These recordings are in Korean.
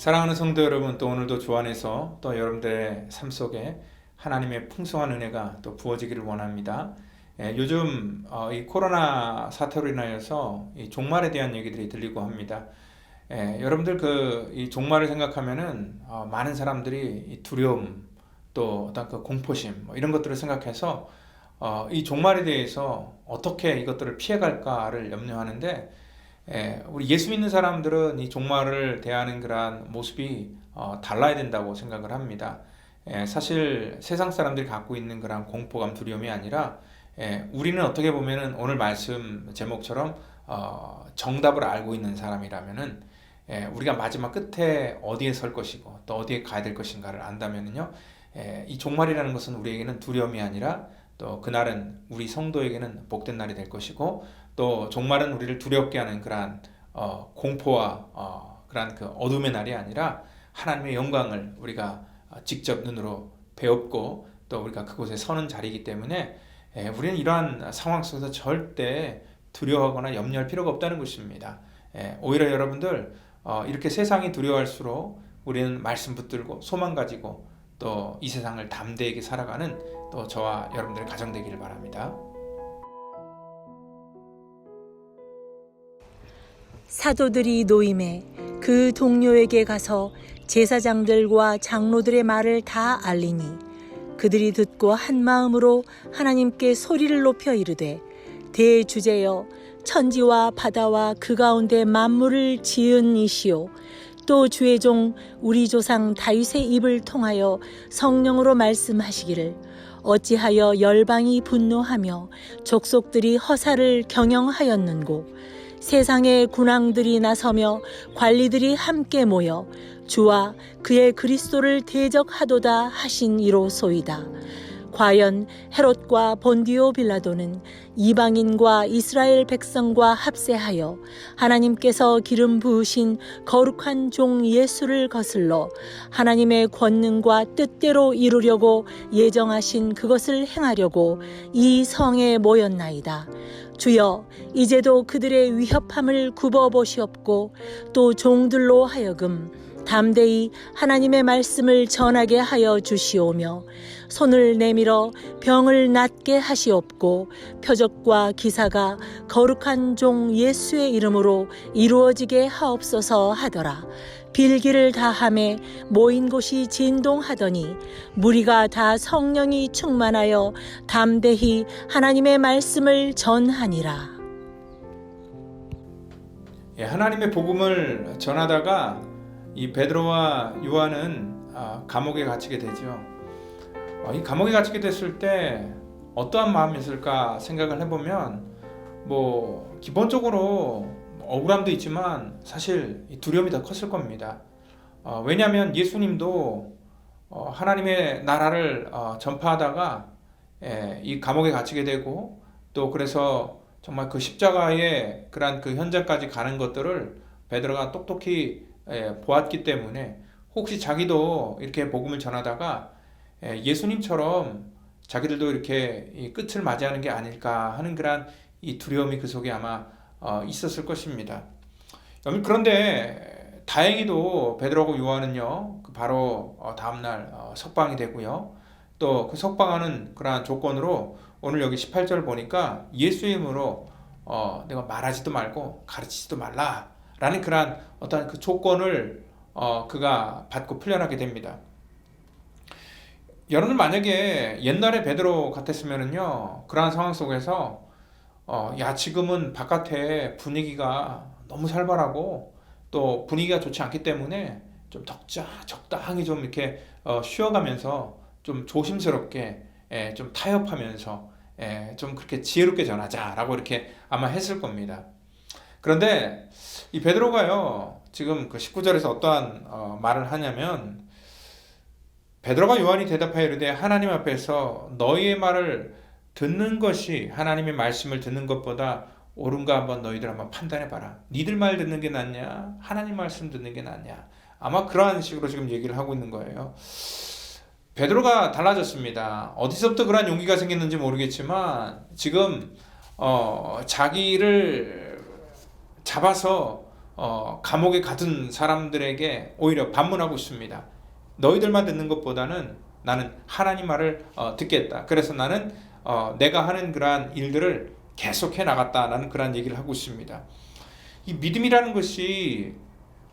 사랑하는 성도 여러분, 또 오늘도 주 안에서 또 여러분들의 삶 속에 하나님의 풍성한 은혜가 또 부어지기를 원합니다. 예, 요즘 어, 이 코로나 사태로 인하여서 이 종말에 대한 얘기들이 들리고 합니다. 예, 여러분들 그 이 종말을 생각하면은 어, 많은 사람들이 이 두려움 또 어떤 그 공포심 뭐 이런 것들을 생각해서 어, 이 종말에 대해서 어떻게 이것들을 피해갈까를 염려하는데 예, 우리 예수 믿는 사람들은 이 종말을 대하는 그러한 모습이 어, 달라야 된다고 생각을 합니다. 예, 사실 세상 사람들이 갖고 있는 그런 공포감, 두려움이 아니라 예, 우리는 어떻게 보면은 오늘 말씀 제목처럼 어, 정답을 알고 있는 사람이라면은 예, 우리가 마지막 끝에 어디에 설 것이고 또 어디에 가야 될 것인가를 안다면은요, 예, 이 종말이라는 것은 우리에게는 두려움이 아니라 또 그날은 우리 성도에게는 복된 날이 될 것이고 또 종말은 우리를 두렵게 하는 그러한 어, 공포와 어, 그러한 그 어둠의 날이 아니라 하나님의 영광을 우리가 어, 직접 눈으로 배웠고 또 우리가 그곳에 서는 자리이기 때문에 예, 우리는 이러한 상황 속에서 절대 두려워하거나 염려할 필요가 없다는 것입니다. 예, 오히려 여러분들 어, 이렇게 세상이 두려워할수록 우리는 말씀 붙들고 소망 가지고 또 이 세상을 담대하게 살아가는 또 저와 여러분들의 가정 되기를 바랍니다. 사도들이 노임에 그 동료에게 가서 제사장들과 장로들의 말을 다 알리니 그들이 듣고 한 마음으로 하나님께 소리를 높여 이르되 대주제여 천지와 바다와 그 가운데 만물을 지은 이시오. 또 주의 종 우리 조상 다윗의 입을 통하여 성령으로 말씀하시기를 어찌하여 열방이 분노하며 족속들이 허사를 경영하였는고 세상의 군왕들이 나서며 관리들이 함께 모여 주와 그의 그리스도를 대적하도다 하신 이로소이다. 과연 헤롯과 본디오 빌라도는 이방인과 이스라엘 백성과 합세하여 하나님께서 기름 부으신 거룩한 종 예수를 거슬러 하나님의 권능과 뜻대로 이루려고 예정하신 그것을 행하려고 이 성에 모였나이다. 주여 이제도 그들의 위협함을 굽어 보시옵고 또 종들로 하여금 담대히 하나님의 말씀을 전하게 하여 주시오며 손을 내밀어 병을 낫게 하시옵고 표적과 기사가 거룩한 종 예수의 이름으로 이루어지게 하옵소서 하더라. 빌기를 다함에 모인 곳이 진동하더니 무리가 다 성령이 충만하여 담대히 하나님의 말씀을 전하니라. 예, 하나님의 복음을 전하다가 이 베드로와 요한은 아, 감옥에 갇히게 되죠. 어, 이 감옥에 갇히게 됐을 때 어떠한 마음이었을까 생각을 해보면 뭐 기본적으로 억울함도 있지만 사실 이 두려움이 더 컸을 겁니다. 어, 왜냐하면 예수님도 어, 하나님의 나라를 어, 전파하다가 예, 이 감옥에 갇히게 되고 또 그래서 정말 그 십자가의 그러한 그 현장까지 가는 것들을 베드로가 똑똑히 예, 보았기 때문에 혹시 자기도 이렇게 복음을 전하다가 예, 예수님처럼 자기들도 이렇게 이 끝을 맞이하는 게 아닐까 하는 그런 이 두려움이 그 속에 아마 어, 있었을 것입니다. 그런데 다행히도 베드로하고 요한은요 그 바로 어, 다음날 어, 석방이 되고요 또 그 석방하는 그러한 조건으로 오늘 여기 18절 보니까 예수의 이름으로 어, 내가 말하지도 말고 가르치지도 말라 라는 그러한 어떤 그 조건을 어, 그가 받고 풀려나게 됩니다. 여러분 만약에 옛날에 베드로 같았으면은요 그러한 상황 속에서 어, 야 지금은 바깥에 분위기가 너무 살벌하고 또 분위기가 좋지 않기 때문에 좀 적자 적당히 좀 이렇게 어, 쉬어가면서 좀 조심스럽게 예, 좀 타협하면서 예, 좀 그렇게 지혜롭게 전하자라고 이렇게 아마 했을 겁니다. 그런데 이 베드로가요 지금 그 19절에서 어떠한 어, 말을 하냐면 베드로가 요한이 대답하여 이르되 하나님 앞에서 너희의 말을 듣는 것이 하나님의 말씀을 듣는 것보다 옳은가 한번 너희들 한번 판단해 봐라. 니들 말 듣는 게 낫냐? 하나님 말씀 듣는 게 낫냐? 아마 그러한 식으로 지금 얘기를 하고 있는 거예요. 베드로가 달라졌습니다. 어디서부터 그러한 용기가 생겼는지 모르겠지만 지금 어, 자기를 잡아서 어, 감옥에 가둔 사람들에게 오히려 반문하고 있습니다. 너희들만 듣는 것보다는 나는 하나님 말을 어, 듣겠다. 그래서 나는 어, 내가 하는 그러한 일들을 계속해 나갔다라는 그러한 얘기를 하고 있습니다. 이 믿음이라는 것이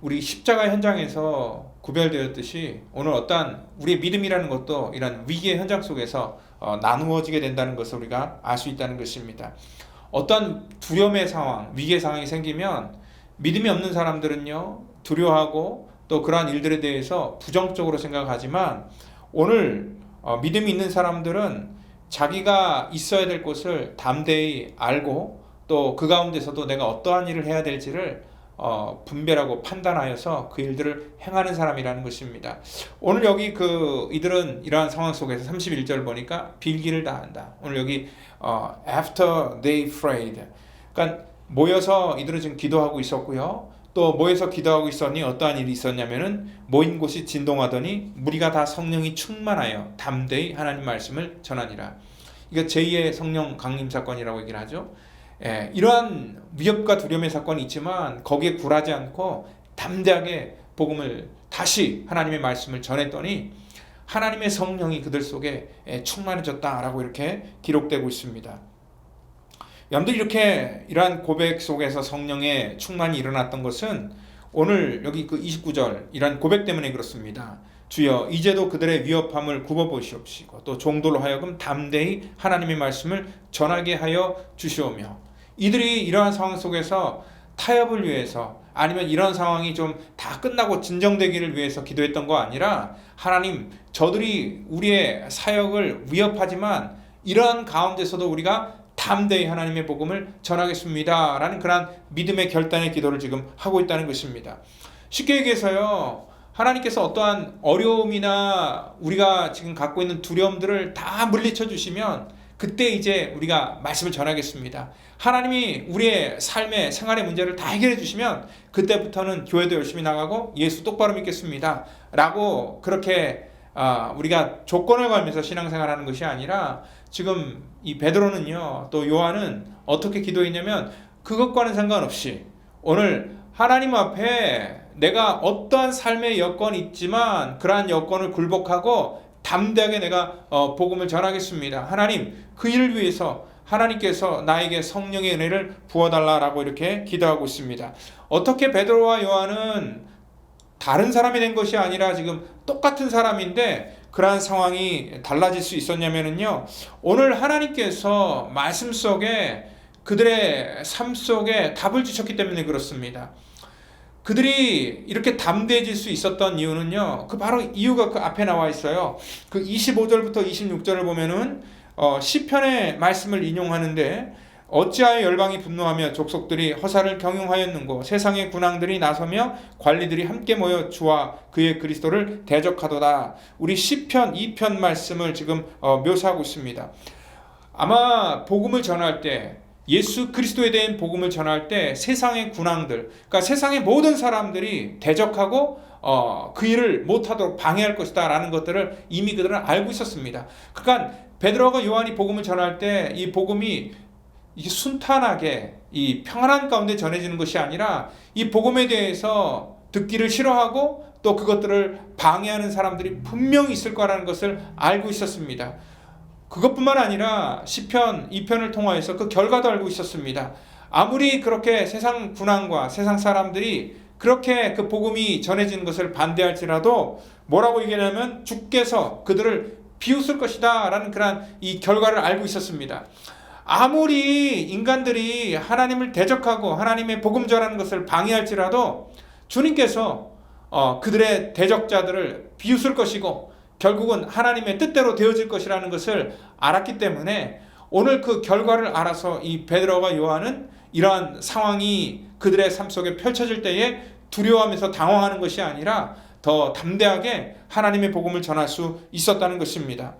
우리 십자가 현장에서 구별되었듯이 오늘 어떠한 우리의 믿음이라는 것도 이런 위기의 현장 속에서 어, 나누어지게 된다는 것을 우리가 알 수 있다는 것입니다. 어떤 두려움의 상황, 위기의 상황이 생기면 믿음이 없는 사람들은요 두려워하고 또 그러한 일들에 대해서 부정적으로 생각하지만 오늘 어, 믿음이 있는 사람들은 자기가 있어야 될 곳을 담대히 알고 또 그 가운데서도 내가 어떠한 일을 해야 될지를 어, 분별하고 판단하여서 그 일들을 행하는 사람이라는 것입니다. 오늘 여기 그 이들은 이러한 상황 속에서 31절 보니까 빌기를 다 한다. 오늘 여기 어, after they prayed. 그러니까 모여서 이들은 지금 기도하고 있었고요. 또 모여서 기도하고 있었니 어떠한 일이 있었냐면은 모인 곳이 진동하더니 무리가 다 성령이 충만하여 담대히 하나님 말씀을 전하니라. 이거 제2의 성령 강림 사건이라고 얘기를 하죠. 예, 이러한 위협과 두려움의 사건이 있지만 거기에 굴하지 않고 담대하게 복음을 다시 하나님의 말씀을 전했더니 하나님의 성령이 그들 속에 예, 충만해졌다라고 이렇게 기록되고 있습니다. 여러분들 이렇게 이러한 고백 속에서 성령의 충만이 일어났던 것은 오늘 여기 그 29절 이러한 고백 때문에 그렇습니다. 주여 이제도 그들의 위협함을 굽어 보시옵시고 또 종도로 하여금 담대히 하나님의 말씀을 전하게 하여 주시오며 이들이 이러한 상황 속에서 타협을 위해서 아니면 이런 상황이 좀 다 끝나고 진정되기를 위해서 기도했던 거 아니라 하나님 저들이 우리의 사역을 위협하지만 이러한 가운데서도 우리가 담대히 하나님의 복음을 전하겠습니다. 라는 그러한 믿음의 결단의 기도를 지금 하고 있다는 것입니다. 쉽게 얘기해서요. 하나님께서 어떠한 어려움이나 우리가 지금 갖고 있는 두려움들을 다 물리쳐 주시면 그때 이제 우리가 말씀을 전하겠습니다. 하나님이 우리의 삶의 생활의 문제를 다 해결해 주시면 그때부터는 교회도 열심히 나가고 예수 똑바로 믿겠습니다. 라고 그렇게 아, 우리가 조건을 걸면서 신앙생활 하는 것이 아니라 지금 이 베드로는요 또 요한은 어떻게 기도했냐면 그것과는 상관없이 오늘 하나님 앞에 내가 어떠한 삶의 여건이 있지만 그러한 여건을 굴복하고 담대하게 내가 어, 복음을 전하겠습니다. 하나님 그 일을 위해서 하나님께서 나에게 성령의 은혜를 부어달라라고 이렇게 기도하고 있습니다. 어떻게 베드로와 요한은 다른 사람이 된 것이 아니라 지금 똑같은 사람인데 그러한 상황이 달라질 수 있었냐면은요. 오늘 하나님께서 말씀 속에 그들의 삶 속에 답을 주셨기 때문에 그렇습니다. 그들이 이렇게 담대해질 수 있었던 이유는요. 그 바로 이유가 그 앞에 나와 있어요. 그 25절부터 26절을 보면은 어, 시편의 말씀을 인용하는데 어찌하여 열방이 분노하며 족속들이 허사를 경영하였는고 세상의 군왕들이 나서며 관리들이 함께 모여 주와 그의 그리스도를 대적하도다. 우리 시편 2편 말씀을 지금 어, 묘사하고 있습니다. 아마 복음을 전할 때 예수 그리스도에 대한 복음을 전할 때 세상의 군왕들, 그러니까 세상의 모든 사람들이 대적하고 어, 그 일을 못하도록 방해할 것이다라는 것들을 이미 그들은 알고 있었습니다. 그러니까 베드로가 요한이 복음을 전할 때 이 복음이 이게 순탄하게 이 평안한 가운데 전해지는 것이 아니라 이 복음에 대해서 듣기를 싫어하고 또 그것들을 방해하는 사람들이 분명히 있을 거라는 것을 알고 있었습니다. 그것뿐만 아니라 시편 2편을 통하여서 그 결과도 알고 있었습니다. 아무리 그렇게 세상 군왕과 세상 사람들이 그렇게 그 복음이 전해지는 것을 반대할지라도 뭐라고 얘기하냐면 주께서 그들을 비웃을 것이다 라는 그런 이 결과를 알고 있었습니다. 아무리 인간들이 하나님을 대적하고 하나님의 복음 전하는 것을 방해할지라도 주님께서 어, 그들의 대적자들을 비웃을 것이고 결국은 하나님의 뜻대로 되어질 것이라는 것을 알았기 때문에 오늘 그 결과를 알아서 이 베드로가 요한은 이러한 상황이 그들의 삶 속에 펼쳐질 때에 두려워하면서 당황하는 것이 아니라 더 담대하게 하나님의 복음을 전할 수 있었다는 것입니다.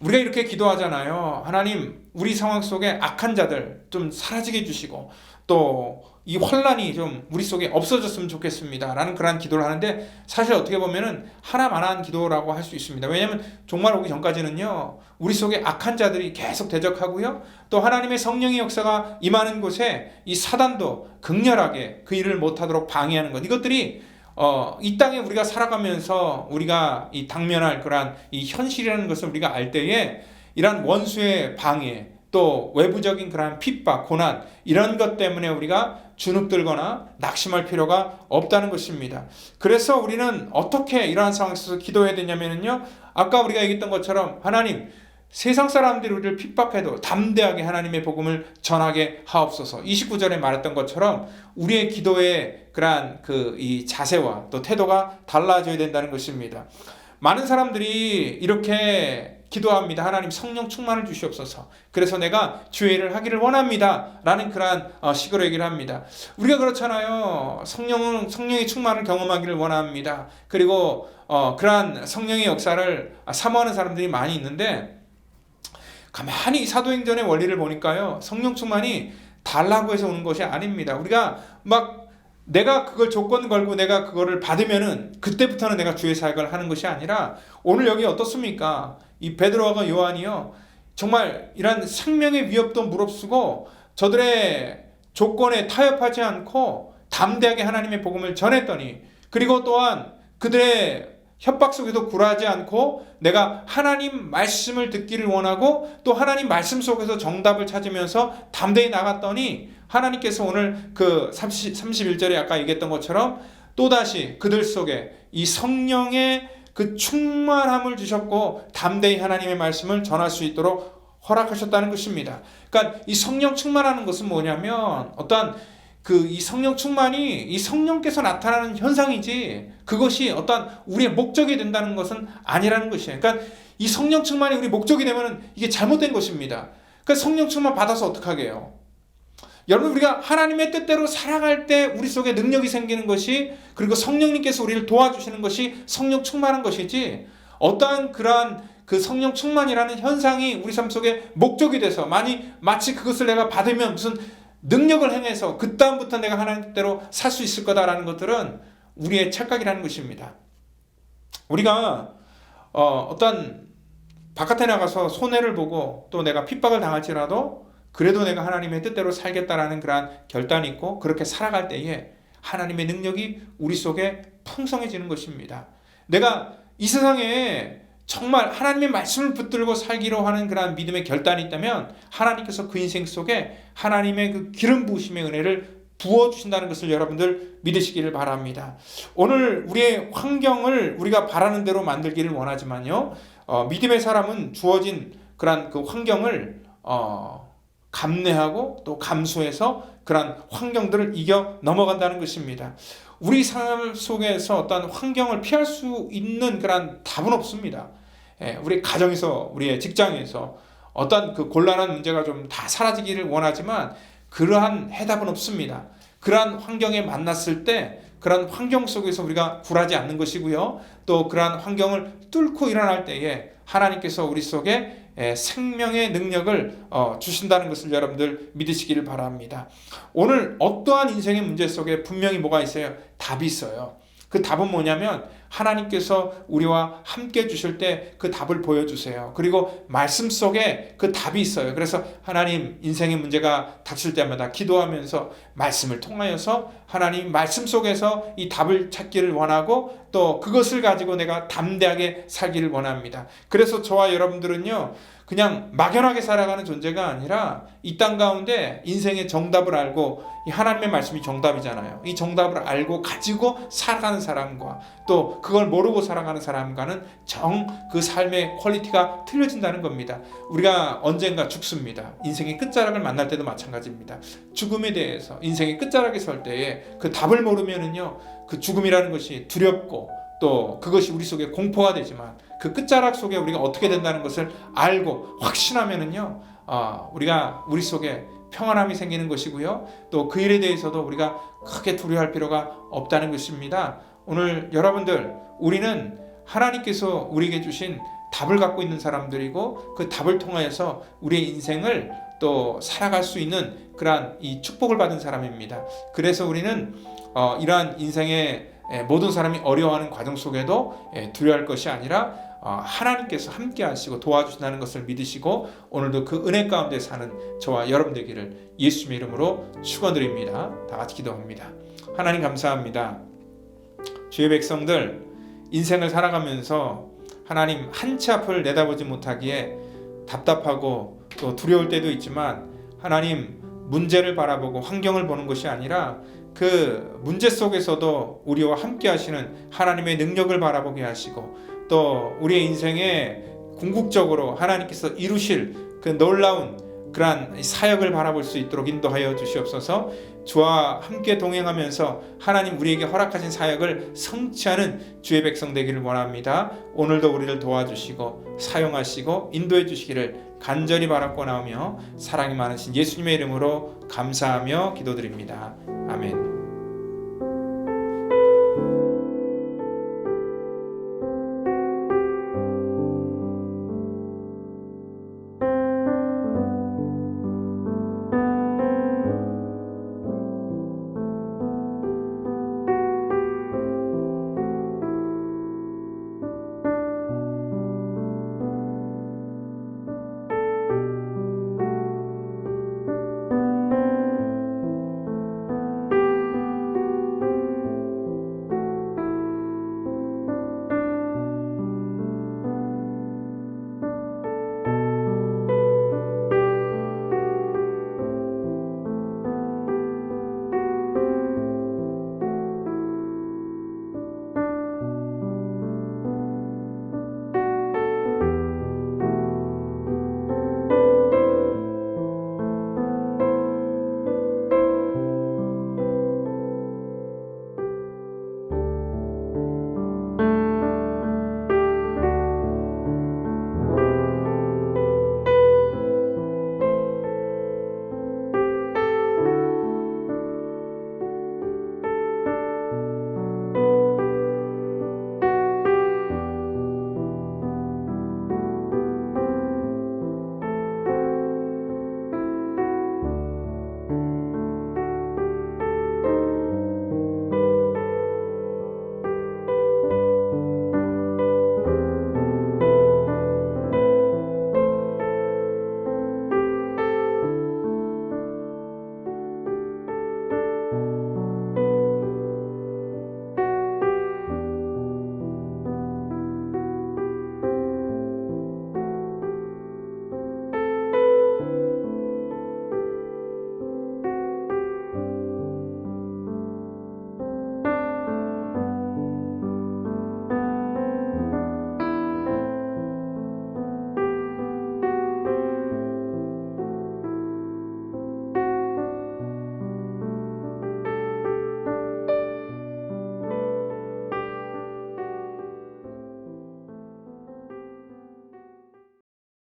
우리가 이렇게 기도하잖아요. 하나님, 우리 상황 속에 악한 자들 좀 사라지게 해주시고, 또이 환란이 좀 우리 속에 없어졌으면 좋겠습니다 라는 그러한 기도를 하는데 사실 어떻게 보면은 하나만한 기도라고 할 수 있습니다. 왜냐하면 종말 오기 전까지는요 우리 속에 악한 자들이 계속 대적하고요 또 하나님의 성령의 역사가 임하는 곳에 이 사단도 극렬하게 그 일을 못하도록 방해하는 것 이것들이 어, 이 땅에 우리가 살아가면서 우리가 이 당면할 그러한 이 현실이라는 것을 우리가 알 때에 이러한 원수의 방해 또 외부적인 그러한 핍박, 고난 이런 것 때문에 우리가 주눅들거나 낙심할 필요가 없다는 것입니다. 그래서 우리는 어떻게 이러한 상황에서 기도해야 되냐면요. 아까 우리가 얘기했던 것처럼 하나님 세상 사람들이 우리를 핍박해도 담대하게 하나님의 복음을 전하게 하옵소서. 29절에 말했던 것처럼 우리의 기도의 그러한 그 이 자세와 또 태도가 달라져야 된다는 것입니다. 많은 사람들이 이렇게 기도합니다. 하나님 성령 충만을 주시옵소서. 그래서 내가 주의를 하기를 원합니다. 라는 그러한 어, 식으로 얘기를 합니다. 우리가 그렇잖아요. 성령, 성령의 충만을 경험하기를 원합니다. 그리고 어, 그러한 성령의 역사를 사모하는 사람들이 많이 있는데 가만히 이 사도행전의 원리를 보니까요. 성령 충만이 달라고 해서 오는 것이 아닙니다. 우리가 막 내가 그걸 조건 걸고 내가 그거를 받으면은 그때부터는 내가 주의 사역을 하는 것이 아니라 오늘 여기 어떻습니까? 이 베드로와 요한이요. 정말 이런 생명의 위협도 무릅쓰고 저들의 조건에 타협하지 않고 담대하게 하나님의 복음을 전했더니 그리고 또한 그들의 협박 속에도 굴하지 않고 내가 하나님 말씀을 듣기를 원하고 또 하나님 말씀 속에서 정답을 찾으면서 담대히 나갔더니 하나님께서 오늘 그 30, 31절에 아까 얘기했던 것처럼 또다시 그들 속에 이 성령의 그 충만함을 주셨고 담대히 하나님의 말씀을 전할 수 있도록 허락하셨다는 것입니다. 그러니까 이 성령 충만하는 것은 뭐냐면 어떠한 그 이 성령 충만이 이 성령께서 나타나는 현상이지 그것이 어떠한 우리의 목적이 된다는 것은 아니라는 것이에요. 그러니까 이 성령 충만이 우리 목적이 되면은 이게 잘못된 것입니다. 그러니까 성령 충만 받아서 어떡하게 해요? 여러분 우리가 하나님의 뜻대로 살아갈 때 우리 속에 능력이 생기는 것이 그리고 성령님께서 우리를 도와주시는 것이 성령 충만한 것이지 어떠한 그러한 그 성령 충만이라는 현상이 우리 삶 속에 목적이 돼서 많이 마치 그것을 내가 받으면 무슨 능력을 행해서 그 다음부터 내가 하나님 뜻대로 살 수 있을 거다라는 것들은 우리의 착각이라는 것입니다. 우리가 어, 어떤 바깥에 나가서 손해를 보고 또 내가 핍박을 당할지라도 그래도 내가 하나님의 뜻대로 살겠다라는 그러한 결단이 있고 그렇게 살아갈 때에 하나님의 능력이 우리 속에 풍성해지는 것입니다. 내가 이 세상에 정말 하나님의 말씀을 붙들고 살기로 하는 그러한 믿음의 결단이 있다면 하나님께서 그 인생 속에 하나님의 그 기름 부으심의 은혜를 부어 주신다는 것을 여러분들 믿으시기를 바랍니다. 오늘 우리의 환경을 우리가 바라는 대로 만들기를 원하지만요. 어, 믿음의 사람은 주어진 그러한 그 환경을 어, 감내하고 또 감수해서 그러한 환경들을 이겨 넘어간다는 것입니다. 우리 삶 속에서 어떤 환경을 피할 수 있는 그러한 답은 없습니다. 예, 우리 가정에서, 우리의 직장에서 어떤 그 곤란한 문제가 좀 다 사라지기를 원하지만 그러한 해답은 없습니다. 그러한 환경에 만났을 때 그러한 환경 속에서 우리가 굴하지 않는 것이고요. 또 그러한 환경을 뚫고 일어날 때에 하나님께서 우리 속에 에, 생명의 능력을 어, 주신다는 것을 여러분들 믿으시기를 바랍니다. 오늘 어떠한 인생의 문제 속에 분명히 뭐가 있어요? 답이 있어요. 그 답은 뭐냐면 하나님께서 우리와 함께 주실 때 그 답을 보여주세요. 그리고 말씀 속에 그 답이 있어요. 그래서 하나님 인생의 문제가 닥칠 때마다 기도하면서 말씀을 통하여서 하나님 말씀 속에서 이 답을 찾기를 원하고 또 그것을 가지고 내가 담대하게 살기를 원합니다. 그래서 저와 여러분들은요. 그냥 막연하게 살아가는 존재가 아니라 이 땅 가운데 인생의 정답을 알고 이 하나님의 말씀이 정답이잖아요. 이 정답을 알고 가지고 살아가는 사람과 또 그걸 모르고 살아가는 사람과는 정 그 삶의 퀄리티가 틀려진다는 겁니다. 우리가 언젠가 죽습니다. 인생의 끝자락을 만날 때도 마찬가지입니다. 죽음에 대해서 인생의 끝자락에 설 때에 그 답을 모르면은요. 그 죽음이라는 것이 두렵고 또 그것이 우리 속에 공포가 되지만 그 끝자락 속에 우리가 어떻게 된다는 것을 알고 확신하면은요, 어, 우리가 우리 속에 평안함이 생기는 것이고요. 또 그 일에 대해서도 우리가 크게 두려워할 필요가 없다는 것입니다. 오늘 여러분들 우리는 하나님께서 우리에게 주신 답을 갖고 있는 사람들이고 그 답을 통하여서 우리의 인생을 또 살아갈 수 있는 그러한 이 축복을 받은 사람입니다. 그래서 우리는 어, 이러한 인생의 에, 모든 사람이 어려워하는 과정 속에도 에, 두려워할 것이 아니라 어, 하나님께서 함께 하시고 도와주신다는 것을 믿으시고 오늘도 그 은혜 가운데 사는 저와 여러분 되기를 예수님의 이름으로 축원드립니다. 다 같이 기도합니다. 하나님 감사합니다. 주의 백성들 인생을 살아가면서 하나님 한 치 앞을 내다보지 못하기에 답답하고 또 두려울 때도 있지만 하나님 문제를 바라보고 환경을 보는 것이 아니라 그 문제 속에서도 우리와 함께 하시는 하나님의 능력을 바라보게 하시고 또 우리의 인생에 궁극적으로 하나님께서 이루실 그 놀라운 그러한 사역을 바라볼 수 있도록 인도하여 주시옵소서. 주와 함께 동행하면서 하나님 우리에게 허락하신 사역을 성취하는 주의 백성 되기를 원합니다. 오늘도 우리를 도와주시고 사용하시고 인도해 주시기를 간절히 바라고 나오며 사랑이 많으신 예수님의 이름으로 감사하며 기도드립니다. 아멘.